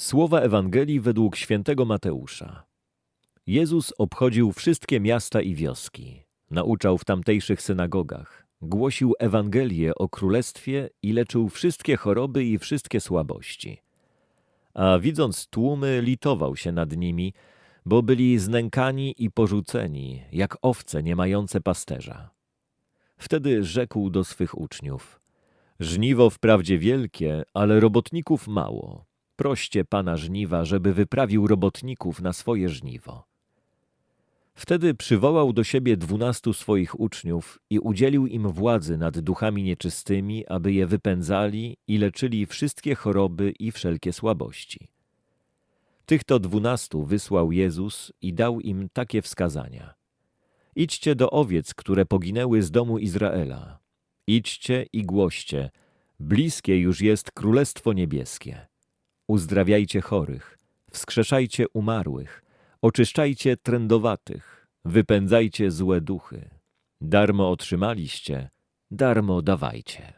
Słowa Ewangelii według świętego Mateusza. Jezus obchodził wszystkie miasta i wioski. Nauczał w tamtejszych synagogach. Głosił Ewangelię o królestwie i leczył wszystkie choroby i wszystkie słabości. A widząc tłumy, litował się nad nimi, bo byli znękani i porzuceni, jak owce nie mające pasterza. Wtedy rzekł do swych uczniów: Żniwo wprawdzie wielkie, ale robotników mało. Proście pana żniwa, żeby wyprawił robotników na swoje żniwo. Wtedy przywołał do siebie dwunastu swoich uczniów i udzielił im władzy nad duchami nieczystymi, aby je wypędzali i leczyli wszystkie choroby i wszelkie słabości. Tych to dwunastu wysłał Jezus i dał im takie wskazania. Idźcie do owiec, które poginęły z domu Izraela. Idźcie i głoście, bliskie już jest Królestwo Niebieskie. Uzdrawiajcie chorych, wskrzeszajcie umarłych, oczyszczajcie trędowatych, wypędzajcie złe duchy. Darmo otrzymaliście, darmo dawajcie.